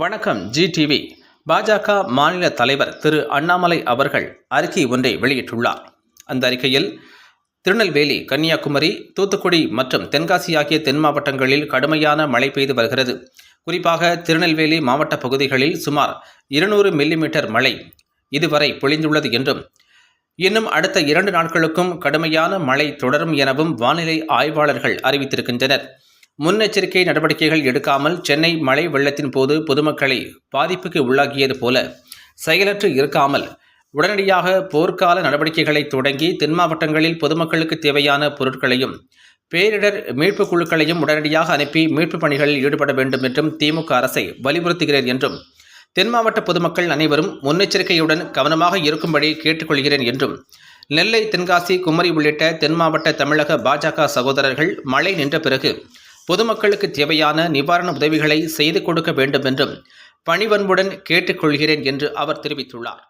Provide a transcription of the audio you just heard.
வணக்கம் G TV பாஜக மாநில தலைவர் திரு அண்ணாமலை அவர்கள் அறிக்கை ஒன்றை வெளியிட்டுள்ளார். அந்த அறிக்கையில் திருநெல்வேலி கன்னியாகுமரி தூத்துக்குடி மற்றும் தென்காசி ஆகிய தென் மாவட்டங்களில் கடுமையான மழை பெய்து வருகிறது. குறிப்பாக திருநெல்வேலி மாவட்ட பகுதிகளில் சுமார் இருநூறு மில்லிமீட்டர் மழை இதுவரை பொழிந்துள்ளது என்றும் இன்னும் அடுத்த இரண்டு நாட்களுக்கும் கடுமையான மழை தொடரும் எனவும் வானிலை ஆய்வாளர்கள் அறிவித்திருக்கின்றனர். முன்னெச்சரிக்கை நடவடிக்கைகள் எடுக்காமல் சென்னை மழை வெள்ளத்தின் போது பொதுமக்களை பாதிப்புக்கு உள்ளாக்கியது போல செயலற்று இருக்காமல் உடனடியாக போர்க்கால நடவடிக்கைகளை தொடங்கி தென் மாவட்டங்களில் பொதுமக்களுக்கு தேவையான பொருட்களையும் பேரிடர் மீட்புக் குழுக்களையும் உடனடியாக அனுப்பி மீட்புப் பணிகளில் ஈடுபட வேண்டும் என்றும் திமுக அரசை வலியுறுத்துகிறேன் என்றும் தென் மாவட்ட பொதுமக்கள் அனைவரும் முன்னெச்சரிக்கையுடன் கவனமாக இருக்கும்படி கேட்டுக்கொள்கிறேன் என்றும் நெல்லை தென்காசி குமரி உள்ளிட்ட தென் மாவட்ட தமிழக பாஜக சகோதரர்கள் மழை நின்ற பிறகு பொதுமக்களுக்கு தேவையான நிவாரண உதவிகளை செய்து கொடுக்க வேண்டும் என்றும் பணிவன்புடன் கேட்டுக்கொள்கிறேன் என்று அவர் தெரிவித்துள்ளார்.